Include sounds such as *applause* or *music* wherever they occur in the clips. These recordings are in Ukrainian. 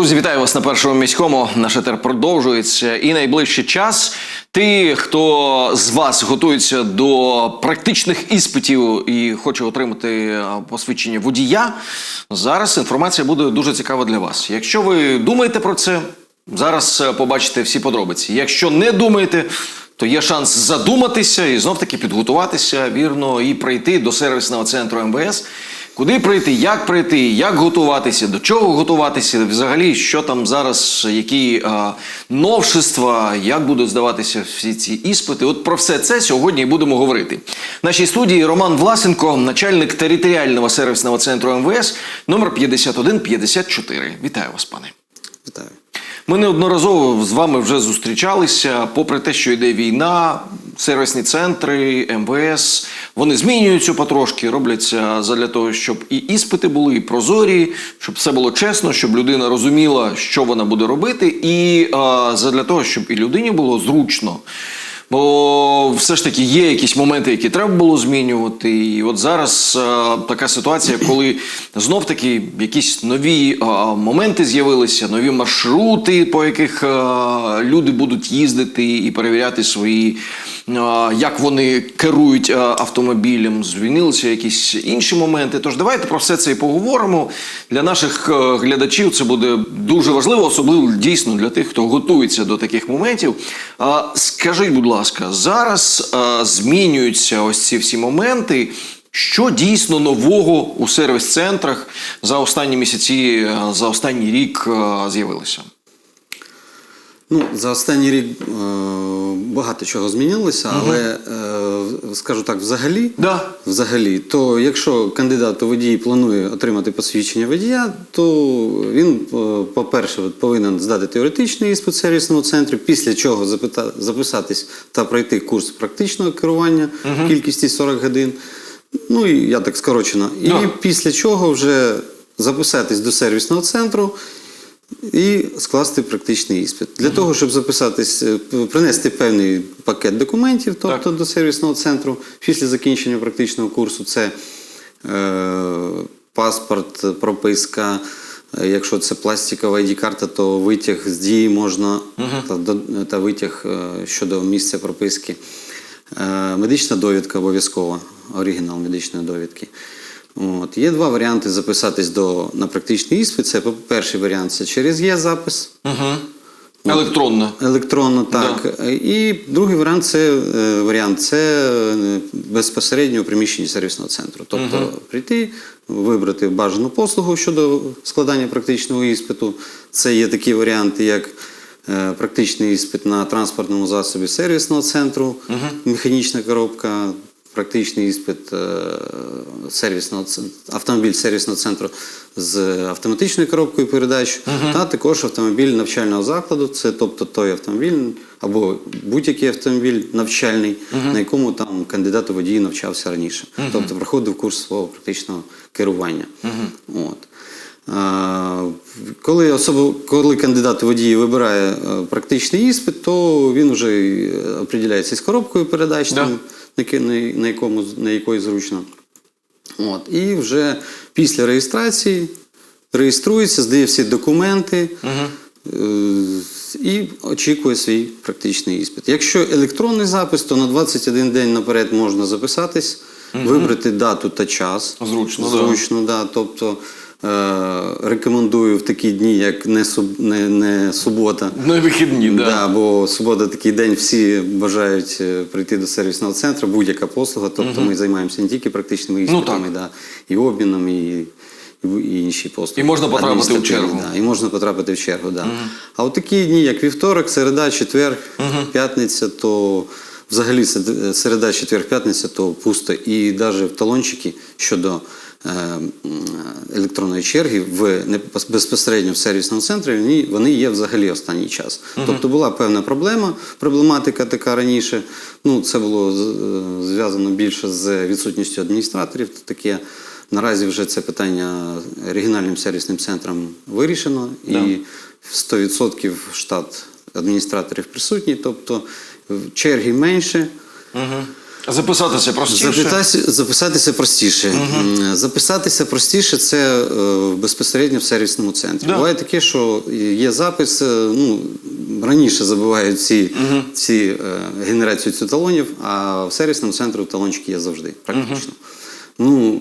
Друзі, вітаю вас на першому міському. Наш етер продовжується. І найближчий час. Ті, хто з вас готується до практичних іспитів і хоче отримати посвідчення водія, зараз інформація буде дуже цікава для вас. Якщо ви думаєте про це, зараз е, побачите всі подробиці. Якщо не думаєте, то є шанс задуматися і знов таки підготуватися вірно і прийти до сервісного центру МВС. Куди прийти, як прийти, як готуватися, до чого готуватися, взагалі, що там зараз, які а, новшества, як будуть здаватися всі ці іспити. От про все це сьогодні і будемо говорити. В нашій студії Роман Власенко, начальник територіального сервісного центру МВС, номер 5154. Вітаю вас, пане. Вітаю. Ми неодноразово з вами вже зустрічалися. Попри те, що йде війна, сервісні центри, МВС, вони змінюються потрошки, робляться задля того, щоб і іспити були, і прозорі, щоб все було чесно, щоб людина розуміла, що вона буде робити, і задля того, щоб і людині було зручно. Бо все ж таки є якісь моменти, які треба було змінювати. І от зараз а, така ситуація, коли знов таки якісь нові а, моменти з'явилися, нові маршрути, по яких а, люди будуть їздити і перевіряти свої, а, як вони керують а, автомобілем. Змінилися якісь інші моменти. Тож давайте про все це і поговоримо. Для наших е, глядачів це буде дуже важливо, особливо дійсно для тих, хто готується до таких моментів. А, Скажіть, будь ласка, зараз а, змінюються ось ці всі моменти. Що дійсно нового у сервіс-центрах за останні місяці, за останній рік з'явилося? Ну, за останній рік е, багато чого змінилося, але е, скажу так, взагалі, Да. взагалі, то якщо кандидат у водії планує отримати посвідчення водія, то він, е, по-перше, повинен здати теоретичний іспит в сервісному центрі, після чого запита- записатись та пройти курс практичного керування кількістю 40 годин. Ну і я так скорочено. І після чого вже записатись до сервісного центру. І скласти практичний іспит. Для того, щоб записатись, е, принести певний пакет документів, тобто Так. до сервісного центру після закінчення практичного курсу, це е, паспорт, прописка. е, Якщо це пластикова ID-карта, то витяг з дії можна та, до- та витяг е, щодо місця прописки. Медична довідка обов'язкова, оригінал медичної довідки. От. Є два варіанти записатись до, на практичний іспит. Це перший варіант це через є-запис. Угу. Електронно. Електронно, так. І другий варіант це е, варіант це е, безпосередньо у приміщенні сервісного центру. Тобто прийти, вибрати бажану послугу щодо складання практичного іспиту. Це є такі варіанти, як е, практичний іспит на транспортному засобі сервісного центру, механічна коробка. Практичний іспит е, сервісного автомобіль сервісного центру з автоматичною коробкою передач, та також автомобіль навчального закладу. Це тобто той автомобіль або будь-який автомобіль навчальний, на якому там кандидат у водії навчався раніше, тобто проходив курс свого практичного керування. От. Коли особо, коли кандидат у водії вибирає е, практичний іспит, то він вже е, определяється з коробкою передач, Да. там, на, якому, на якої зручно. От. І вже після реєстрації реєструється, здає всі документи е, і очікує свій практичний іспит. Якщо електронний запис, то на 21 день наперед можна записатись, вибрати дату та час. Зручно, да. Зручно, да. Тобто е, рекомендую в такі дні, як не, суб, не, не субота. На вихідні, да. Да, бо субота такий день всі бажають е, прийти до сервісного центру, будь-яка послуга. Тобто ми займаємося не тільки практичними іспитами, так. да, і обміном, і, і інші послуги. І можна потрапити в чергу. Да, і можна потрапити в чергу, да. А от такі дні, як вівторок, середа, четвер, п'ятниця, то взагалі сед- середа, четвер, п'ятниця, то пусто. І навіть в талончики щодо е, електронної черги в безпосередньо в сервісному центрі вони, вони є взагалі останній час. Тобто була певна проблема, проблематика така раніше. Ну, це було е, зв'язано більше з відсутністю адміністраторів. Таке наразі вже це питання регіональним сервісним центром вирішено, Да. і 100% штат адміністраторів присутній, тобто черги менше. Записатися простіше. Запитайся- записатися простіше. М, Записатися простіше це е, безпосередньо в сервісному центрі. Да. Буває таке, що є запис, е, ну, раніше забувають ці, ці е, генерацію цих талонів, а в сервісному центрі талончики є завжди, практично. Ну,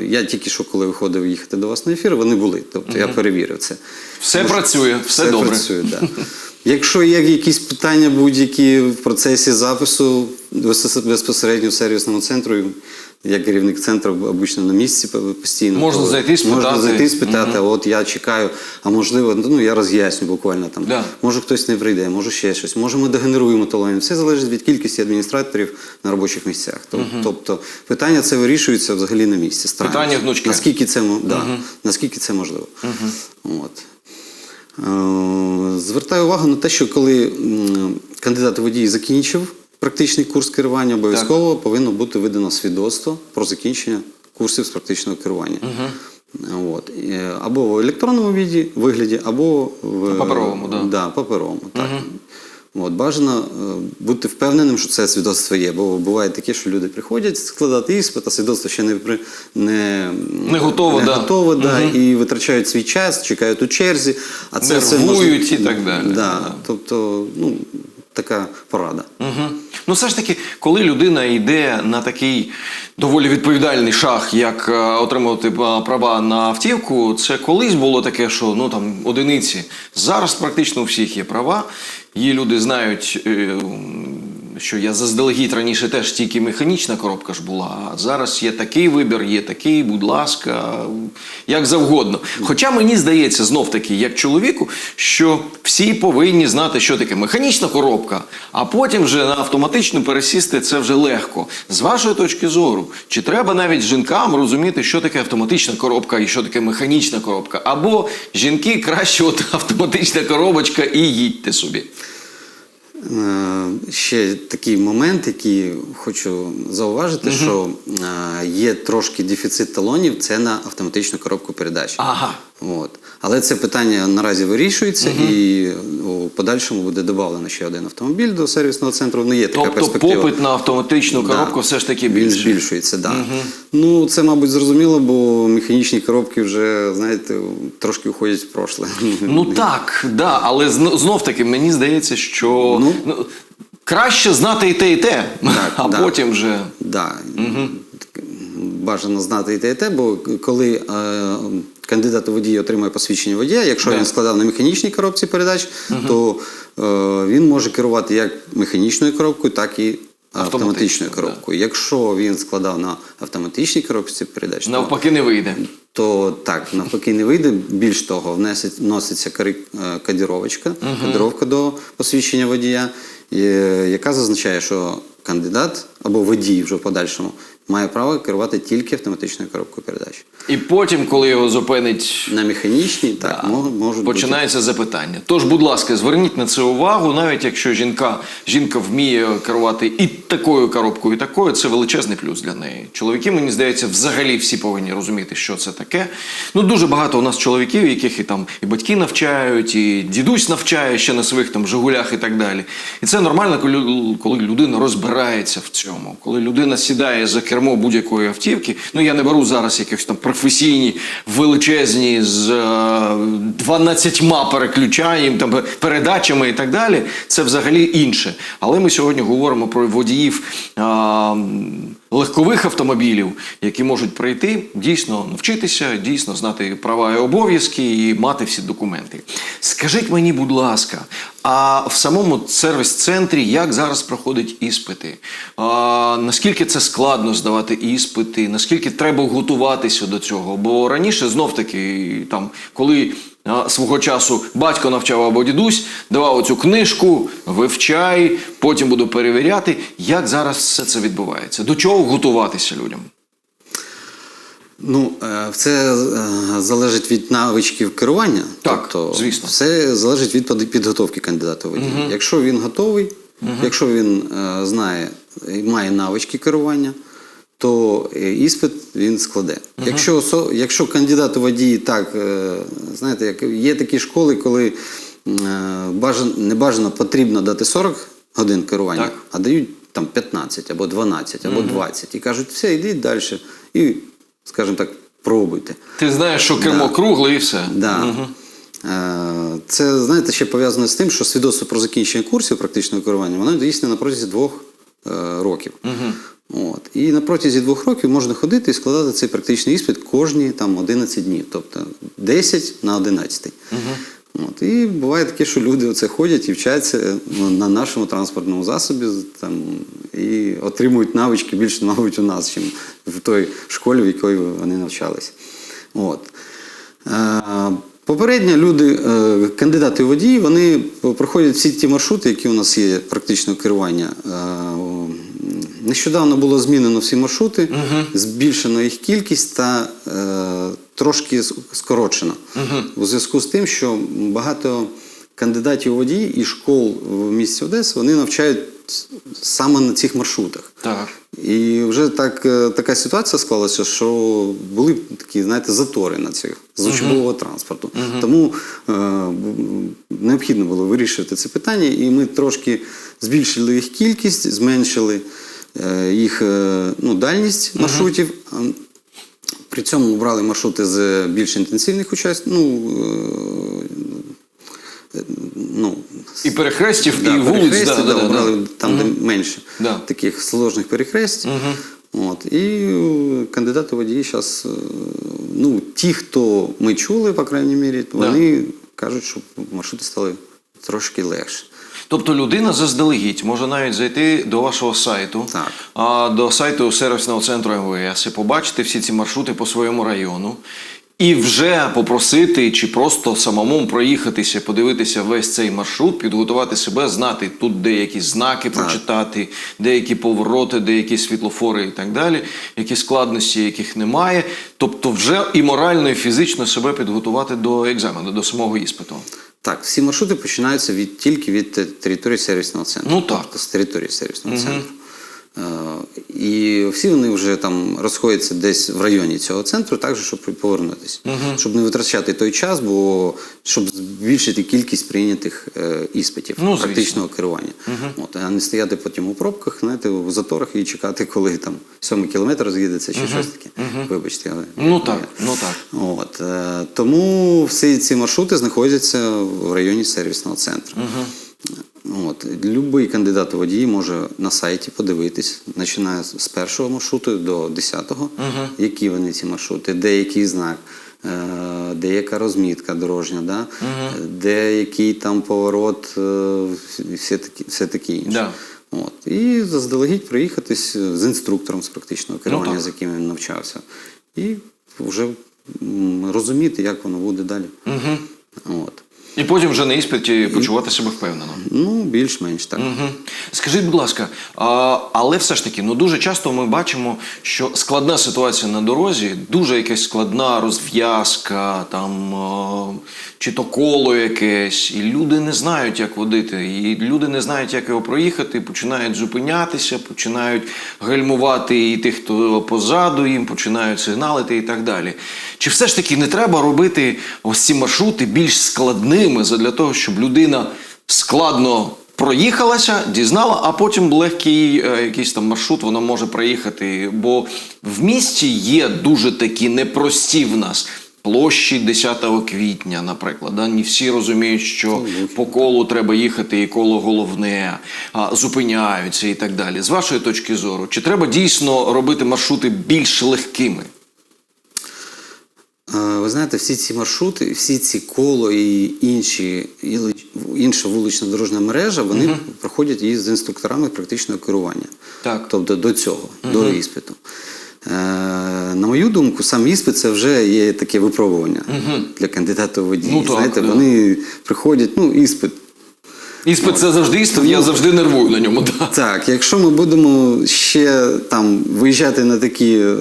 е, я тільки що, коли виходив їхати до вас на ефір, вони були. Тобто я перевірив це. Все працює, все, добре. працює, да. *laughs* Якщо є якісь питання будь-які в процесі запису безпосередньо в сервісному центру, я керівник центру обично на місці постійно. Можна то зайти, спитати. Можна зайти спитати, а от я чекаю, а можливо, ну я роз'ясню буквально там. Да. Може хтось не прийде, може ще щось, може ми догенеруємо талонів. Все залежить від кількості адміністраторів на робочих місцях. Тоб- Тобто питання це вирішується взагалі на місці. Стараємося. Питання гнучке. Наскільки це, да, наскільки це можливо. От. Е, Звертаю увагу на те, що коли кандидат у водії закінчив практичний курс керування, обов'язково повинно бути видано свідоцтво про закінчення курсів з практичного керування. От. Е, Або в електронному віді, вигляді, або в Паперовому, да. Да, паперовому, так. От, бажано е, бути впевненим, що це свідоцтво є, бо буває таке, що люди приходять складати іспит, а свідоцтво ще не, при, не, Не готово, не да. готово да, і витрачають свій час, чекають у черзі, а це все Нервують може- і так далі. Да. Тобто, ну, така порада. Угу. Ну, все ж таки, коли людина йде на такий доволі відповідальний шаг, як е, отримувати е, права на автівку, це колись було таке, що ну там одиниці. Зараз практично у всіх є права. Є люди знають, е, що я заздалегідь раніше теж тільки механічна коробка ж була. А зараз є такий вибір, є такий, будь ласка, як завгодно. Хоча мені здається, знов таки, як чоловіку, що всі повинні знати, що таке механічна коробка, а потім вже на автоматичну пересісти це вже легко. З вашої точки зору, чи треба навіть жінкам розуміти, що таке автоматична коробка і що таке механічна коробка? Або жінки краще от автоматична коробочка і їдьте собі. Е, Ще такий момент, який хочу зауважити, що е, є трошки дефіцит талонів, це на автоматичну коробку передач. Ага. От. Але це питання наразі вирішується, і у подальшому буде додано ще один автомобіль до сервісного центру. Ну, є така Тобто перспектива. попит на автоматичну коробку Да. все ж таки Він збільшується, так. Да. Ну, це, мабуть, зрозуміло, бо механічні коробки вже, знаєте, трошки уходять в прошле. *laughs* Ну так, да, але знов таки мені здається, що Ну. ну, краще знати і те, і те, Так, *laughs* а да. потім вже. Да. Бажано знати і те, і те, бо коли е, кандидат у водії отримує посвідчення водія, якщо Да. він складав на механічній коробці передач, то е, він може керувати як механічною коробкою, так і автоматичною коробкою. Якщо він складав на автоматичній коробці передач, то, Навпаки не вийде. то так, навпаки, не вийде. Більш того, внесить, вноситься кари- е, кодіровочка, кодіровка до посвідчення водія, е, яка зазначає, що кандидат або водій вже в подальшому має право керувати тільки автоматичною коробкою передач. І потім, коли його зупинить На механічній, так, Да. мо- можуть бути. Починається запитання. Тож, будь ласка, зверніть на це увагу, навіть якщо жінка, жінка вміє керувати і такою коробкою, і такою, це величезний плюс для неї. Чоловіки, мені здається, взагалі всі повинні розуміти, що це таке. Ну, дуже багато у нас чоловіків, яких і там і батьки навчають, і дідусь навчає ще на своїх там Жигулях і так далі. І це нормально, коли, людина розбирається в цьому, коли людина сідає за кермо будь-якої автівки. Ну я не беру зараз якихось там професійні, величезні з е, 12 переключанням, там передачами і так далі. Це взагалі інше. Але ми сьогодні говоримо про водіїв. е, Легкових автомобілів, які можуть прийти, дійсно навчитися, дійсно знати права і обов'язки і мати всі документи. Скажіть мені, будь ласка, а в самому сервіс-центрі як зараз проходять іспити? А, наскільки це складно здавати іспити? Наскільки треба готуватися до цього? Бо раніше знов таки, там, коли свого часу батько навчав або дідусь, давав оцю книжку, вивчай, потім буду перевіряти. Як зараз все це відбувається? До чого готуватися людям? Ну, це е, залежить від навичків керування. Так, тобто, звісно. Все залежить від підготовки кандидата водія. Якщо він готовий, якщо він е, знає і має навички керування, то е, іспит він складе. Якщо, осо- якщо кандидат у водії так, е, знаєте, як є такі школи, коли е, бажан, не бажано потрібно дати 40 годин керування, Так. а дають там 15 або 12 або 20 і кажуть, все, йдіть далі. І, скажімо так, пробуйте. Ти знаєш, що кермо Да. кругле і все. Да. Е, Це, знаєте, ще пов'язано з тим, що свідоцтво про закінчення курсів практичного керування, воно дійсне на протязі двох років. От. І на протязі двох років можна ходити і складати цей практичний іспит кожні там, 11 днів, тобто 10 на 11. От. І буває таке, що люди оце ходять і вчаться ну, на нашому транспортному засобі там, і отримують навички більше, *laughs* мабуть, у нас, ніж в той школі, в якій вони навчалися. От. Е, Попередньо люди, е, кандидати у водії, вони проходять всі ті маршрути, які у нас є практичного керування. Нещодавно було змінено всі маршрути, збільшено їх кількість та е, трошки скорочено. У зв'язку з тим, що багато кандидатів у водії і школ в місті Одеси вони навчають саме на цих маршрутах. Так. І вже так, е, така ситуація склалася, що були такі, знаєте, затори на цих з учбового транспорту. Тому е, необхідно було вирішити це питання, і ми трошки збільшили їх кількість, зменшили їх е, ну, дальність маршрутів. А, При цьому брали маршрути з більш інтенсивних учасників. Ну, е, ну, І перехрестів, Да, і вулиць. Да, да, да, да, обрали да. там, де менше Да. таких сложних перехресть. От. І е, кандидати водії зараз, ну, ті, хто ми чули, по крайній мірі, вони кажуть, що маршрути стали трошки легше. Тобто людина заздалегідь може навіть зайти до вашого сайту, Так. до сайту сервісного центру МВС і побачити всі ці маршрути по своєму району. І вже попросити чи просто самому проїхатися, подивитися весь цей маршрут, підготувати себе, знати тут деякі знаки прочитати, деякі повороти, деякі світлофори і так далі, які складності, яких немає. Тобто, вже і морально, і фізично себе підготувати до екзамену, до самого іспиту. Так, всі маршрути починаються від, тільки від території сервісного центру. Ну, так. Тобто з території сервісного центру. Е, І всі вони вже там розходяться десь в районі цього центру, так же, щоб повернутися. Щоб не витрачати той час, бо щоб збільшити кількість прийнятих е, іспитів Ну, практичного керування. От, а не стояти потім у пробках, знаєте, в заторах і чекати, коли там сьомий кілометр з'їдеться чи щось таке. Вибачте, але Ну так, ну так. От, е, тому всі ці маршрути знаходяться в районі сервісного центру. От, любий кандидат у водії може на сайті подивитись, починає з першого маршруту до десятого, які вони ці маршрути, де який знак, е, де яка розмітка дорожня, да? де який там поворот, е, і все такі, все таке інше. Да. От. І заздалегідь проїхатись з інструктором з практичного керування, так. з яким він навчався. І вже розуміти, як воно буде далі. От. І потім вже на іспиті почувати себе впевнено. Ну, більш-менш так. Мгм. Скажіть, будь ласка, а, але все ж таки, ну дуже часто ми бачимо, що складна ситуація на дорозі, дуже якась складна розв'язка, там а, чи то коло якесь, і люди не знають, як водити, і люди не знають, як його проїхати, починають зупинятися, починають гальмувати і тих, хто позаду їм, починають сигналити і так далі. Чи все ж таки не треба робити ось ці маршрути більш складними для того, щоб людина складно проїхалася, дізнала, а потім легкий е, якийсь там маршрут вона може проїхати. Бо в місті є дуже такі непрості в нас. Площі 10 квітня, наприклад, да? не всі розуміють, що по колу треба їхати, і коло головне, а, зупиняються і так далі. З вашої точки зору, чи треба дійсно робити маршрути більш легкими? Ви знаєте, всі ці маршрути, всі ці коло і інші, і інша вулична дорожня мережа, вони проходять із інструкторами практичного керування. Так. Тобто до цього, до іспиту. Е, на мою думку, сам іспит це вже є таке випробування для кандидата у водії. Ну, так, Знаєте, да. вони приходять, ну, іспит. Іспит це завжди іспит, я завжди нервую на ньому. Да. Так, якщо ми будемо ще там виїжджати на такі е,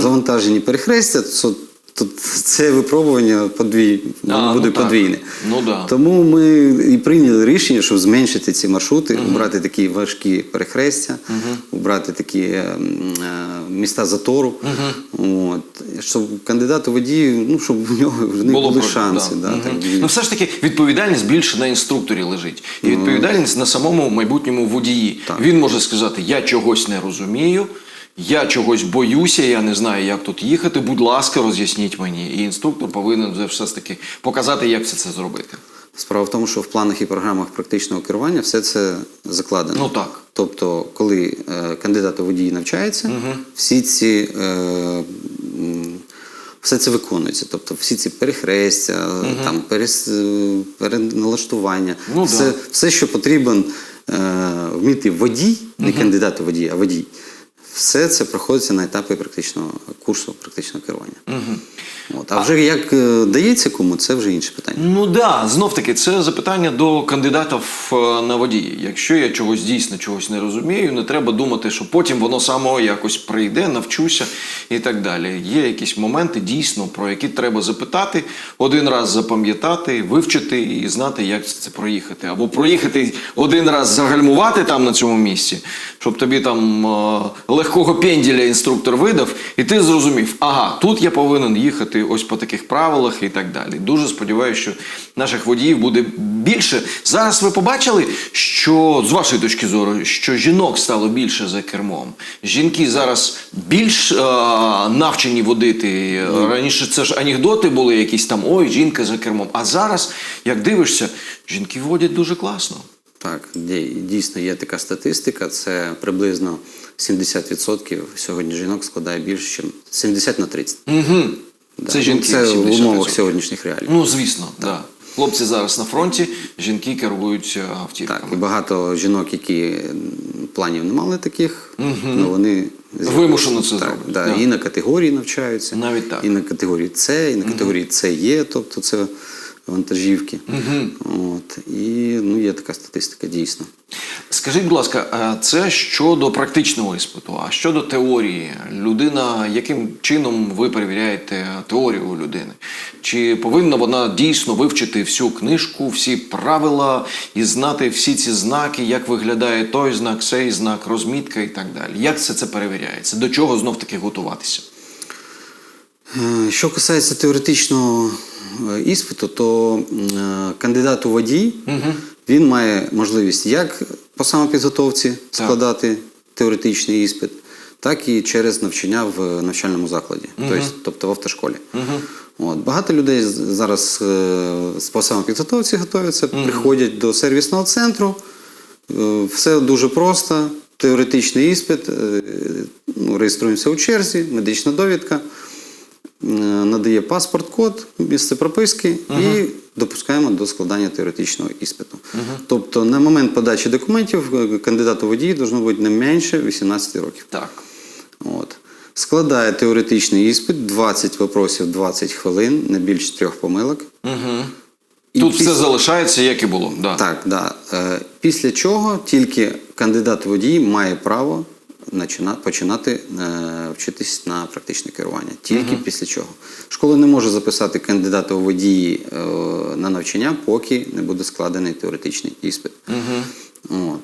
завантажені перехрестя, то тут це випробування подвій, А, буде ну подвійне. Ну да. Тому ми і прийняли рішення, щоб зменшити ці маршрути, убрати такі важкі перехрестя, убрати такі е, е, міста затору. От, щоб кандидат у водії, ну, щоб в нього в них були про- шанси. Да, Мгм. так, ну, все ж таки відповідальність більше на інструкторі лежить. І відповідальність на самому майбутньому водії. Так. Він може сказати: я чогось не розумію. Я чогось боюся, я не знаю, як тут їхати. Будь ласка, роз'ясніть мені. І інструктор повинен вже все ж таки показати, як все це зробити. Справа в тому, що в планах і програмах практичного керування все це закладено. Ну так. Тобто, коли е, кандидат у водії навчається, всі ці. Е, все це виконується, тобто всі ці перехрестя, там перес, е, переналаштування, Ну, все, да. все, що потрібен е, вміти водій, не кандидат у водій, а водій, все це проходиться на етапі практичного курсу практичного керування. От. А вже як е, дається кому, це вже інше питання. Ну да, знов таки, це запитання до кандидатів е, на водії. Якщо я чогось дійсно чогось не розумію, не треба думати, що потім воно само якось прийде, навчуся і так далі. Є якісь моменти дійсно, про які треба запитати, один раз запам'ятати, вивчити і знати, як це проїхати. Або проїхати один раз загальмувати там на цьому місці, щоб тобі там е, легкого пенділя інструктор видав, і ти зрозумів, ага, тут я повинен їхати ось по таких правилах і так далі. Дуже сподіваюся, що наших водіїв буде більше. Зараз ви побачили, що з вашої точки зору, що жінок стало більше за кермом. Жінки зараз більш е, навчені водити. Раніше це ж анекдоти були якісь там ой, жінка за кермом. А зараз, як дивишся, жінки водять дуже класно. Так, дійсно є така статистика. Це приблизно 70% сьогодні жінок складає більше, ніж 70 на 30. Угу. Да. Це Ну, жінки. Це в умовах сьогоднішніх реалій. Ну, звісно, так. Да. Хлопці зараз на фронті, жінки керують е, автівками. Так, і багато жінок, які планів не мали таких, ну вони Вимушено це Да, да. І на категорії навчаються, Навіть так. і на категорії С, і на категорії С є, тобто це вантажівки. От, і ну, є така статистика, дійсно. Скажіть, будь ласка, е, це щодо практичного іспиту, а щодо теорії, людина, яким чином ви перевіряєте теорію у людини? Чи повинна вона дійсно вивчити всю книжку, всі правила і знати всі ці знаки, як виглядає той знак, цей знак, розмітка і так далі? Як це це перевіряється? До чого знов таки готуватися? Е, Що касається теоретичного іспиту, то е, кандидат у водій він має можливість як по самопідготовці складати теоретичний іспит, так і через навчання в навчальному закладі, тобто, тобто в автошколі. От, багато людей зараз е, по самопідготовці готуються, приходять до сервісного центру. Е, Все дуже просто. Теоретичний іспит, е, ну, реєструємося у черзі, медична довідка, е, надає паспорт-код, місце прописки і допускаємо до складання теоретичного іспиту. Тобто на момент подачі документів е, кандидату водії должно бути не менше 18 років. Так. От. Складає теоретичний іспит, 20 вопросів, 20 хвилин, не більше трьох помилок. Угу. І Тут після- все залишається, як і було. Да. Так, да. Е, Після чого тільки кандидат водій має право починати е, вчитись на практичне керування. Тільки після чого. Школа не може записати кандидата у водії е, на навчання, поки не буде складений теоретичний іспит. От.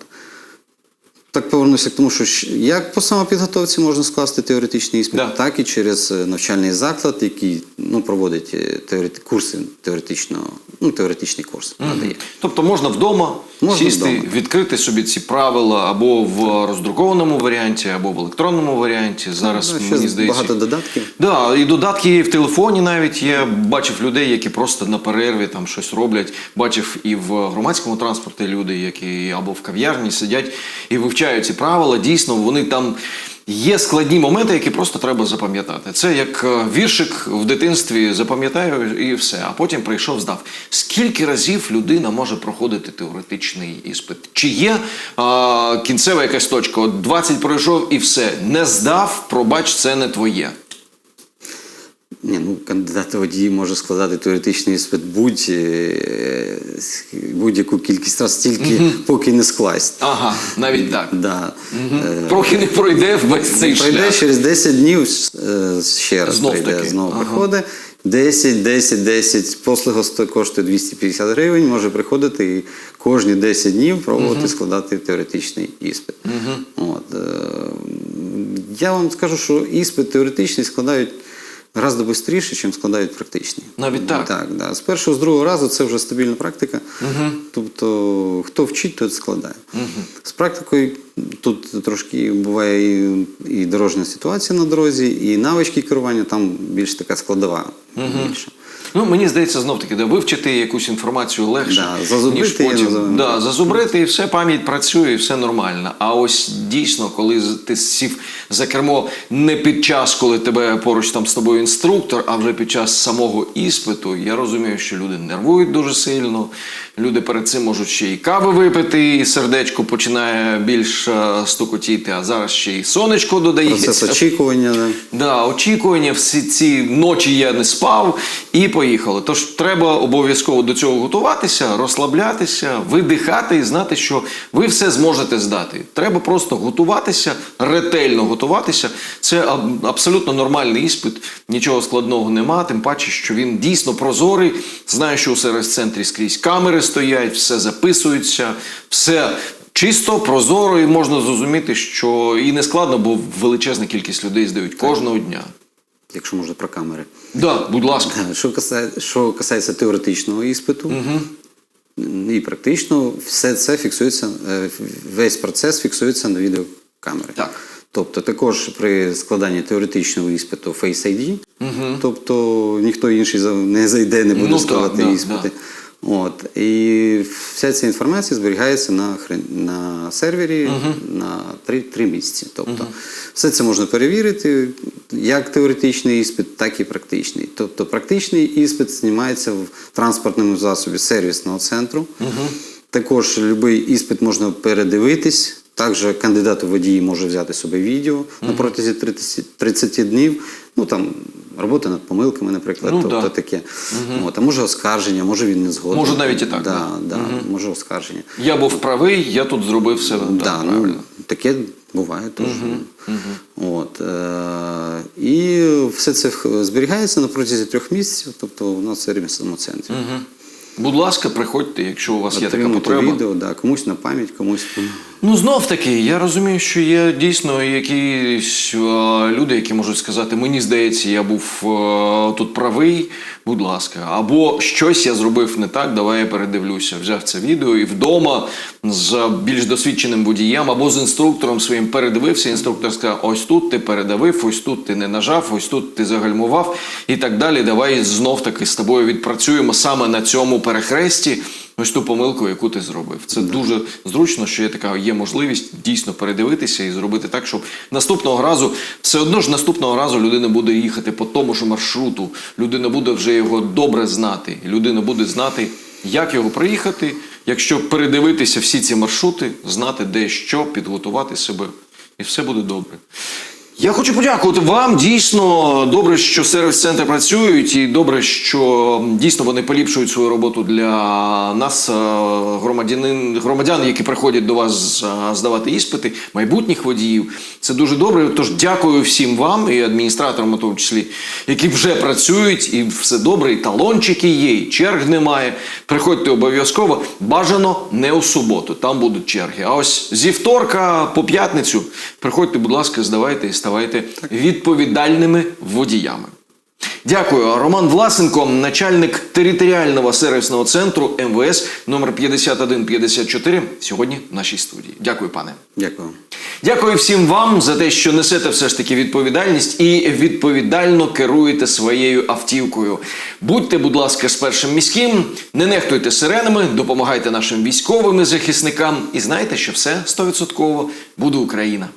Так повернуся к тому, що як по самопідготовці можна скласти теоретичний іспит, Да. так і через е, навчальний заклад, який ну, проводить теорети- курси теоретичного, ну, теоретичний курс надає. Тобто можна вдома Можна сісти, вдома. відкрити собі ці правила або в роздрукованому варіанті, або в електронному варіанті. Зараз Ну, мені здається. багато додатків. Да, і додатки є в телефоні навіть. Я бачив людей, які просто на перерві там щось роблять. Бачив і в громадському транспорті люди, які або в кав'ярні сидять і вивчають ці правила. Дійсно, вони там. Є складні моменти, які просто треба запам'ятати. Це як е, віршик в дитинстві запам'ятаю і все. А потім прийшов, здав. Скільки разів людина може проходити теоретичний іспит? Чи є а, кінцева якась точка? От 20 пройшов і все. Не здав, пробач, це не твоє. Ні, ну, кандидат водії може складати теоретичний іспит будь, е, будь-яку кількість разів стільки, поки не скласть. Ага, навіть так. Да. Е, Трохи не пройде весь цей Пройде через 10 днів е, ще раз Знов прийде, таки. знову Ага. приходить. 10, 10, 10. Послуга коштує 250 гривень, може приходити і кожні 10 днів пробувати складати теоретичний іспит. От, е, я вам скажу, що іспит теоретичний складають гораздо швидше, ніж складають практичні. Навіть так? Так, да. З першого, з другого разу це вже стабільна практика. Тобто, хто вчить, той складає. З практикою тут трошки буває і, і дорожня ситуація на дорозі, і навички керування, там більш така складова. Більше. Ну, мені здається, знов таки, да, вивчити якусь інформацію легше, Да, зазубрити, ніж потім. називаю. Да, зазубрити, і все, пам'ять працює, і все нормально. А ось дійсно, коли ти сів за кермо не під час, коли тебе поруч там з тобою інструктор, а вже під час самого іспиту, я розумію, що люди нервують дуже сильно. Люди перед цим можуть ще і кави випити, і сердечко починає більш е, стукотіти, а зараз ще й сонечко додається. Процес очікування. Да. Да, очікування, всі ці ночі я не спав і поїхали. Тож треба обов'язково до цього готуватися, розслаблятися, видихати і знати, що ви все зможете здати. Треба просто готуватися, ретельно готуватися. Це абсолютно нормальний іспит, нічого складного нема, тим паче, що він дійсно прозорий. Знаю, що у сервіс-центрі скрізь камери стоять, все записується, все. Чисто, прозоро, і можна зрозуміти, що і не складно, бо величезна кількість людей здають кожного дня. Якщо можна про камери. Да, будь ласка. Е, Що касається, що касається теоретичного іспиту і практично, все це фіксується, е, весь процес фіксується на відеокамери. Так. Тобто також при складанні теоретичного іспиту Face ID, тобто ніхто інший не зайде, не буде Ну, так, складати да, іспити. От. І вся ця інформація зберігається на, на сервері на три, три місяці. Тобто все це можна перевірити, як теоретичний іспит, так і практичний. Тобто практичний іспит знімається в транспортному засобі сервісного центру. Також будь-який іспит можна передивитись. Також кандидат у водії може взяти собі відео на протязі 30, 30 днів. Ну там робота над помилками, наприклад, Ну, тобто да. таке. От, а може оскарження, може він не згоден. Може, навіть і так, Да, да. угу. Може оскарження. Я був правий, я тут зробив все Да, так, ну, таке буває теж. От, е- і все це зберігається на протязі трьох місяців, тобто у нас в ремісному центрі. Будь ласка, приходьте, якщо у вас є така потреба. відео, да, комусь на пам'ять, комусь. Ну, знов таки, я розумію, що є дійсно якісь е, люди, які можуть сказати, мені здається, я був е, тут правий, будь ласка. Або щось я зробив не так, давай я передивлюся. Взяв це відео і вдома з більш досвідченим водієм або з інструктором своїм передивився. Інструктор сказав: ось тут ти передавив, ось тут ти не нажав, ось тут ти загальмував і так далі. Давай знов таки з тобою відпрацюємо саме на цьому перехресті. Ось ту помилку, яку ти зробив. Це дуже зручно, що є така є можливість дійсно передивитися і зробити так, щоб наступного разу, все одно ж наступного разу людина буде їхати по тому ж маршруту. Людина буде вже його добре знати. Людина буде знати, як його проїхати, якщо передивитися всі ці маршрути, знати де що, підготувати себе, і все буде добре. Я хочу подякувати вам. Дійсно, добре, що сервіс-центри працюють, і добре, що дійсно вони поліпшують свою роботу для нас, е, громадянин, громадян, які приходять до вас е, здавати іспити, майбутніх водіїв. Це дуже добре. Тож дякую всім вам і адміністраторам, у тому числі, які вже працюють, і все добре, і талончики є, і черг немає. Приходьте обов'язково. Бажано не у суботу, там будуть черги. А ось зі вторка по п'ятницю приходьте, будь ласка, здавайте і ставайте відповідальними водіями. Дякую. Роман Власенко, начальник територіального сервісного центру МВС номер 5154, сьогодні в нашій студії. Дякую, пане. Дякую. Дякую всім вам за те, що несете все ж таки відповідальність і відповідально керуєте своєю автівкою. Будьте, будь ласка, з першим міським, не нехтуйте сиренами, допомагайте нашим військовим і захисникам і знайте, що все 100% буде Україна.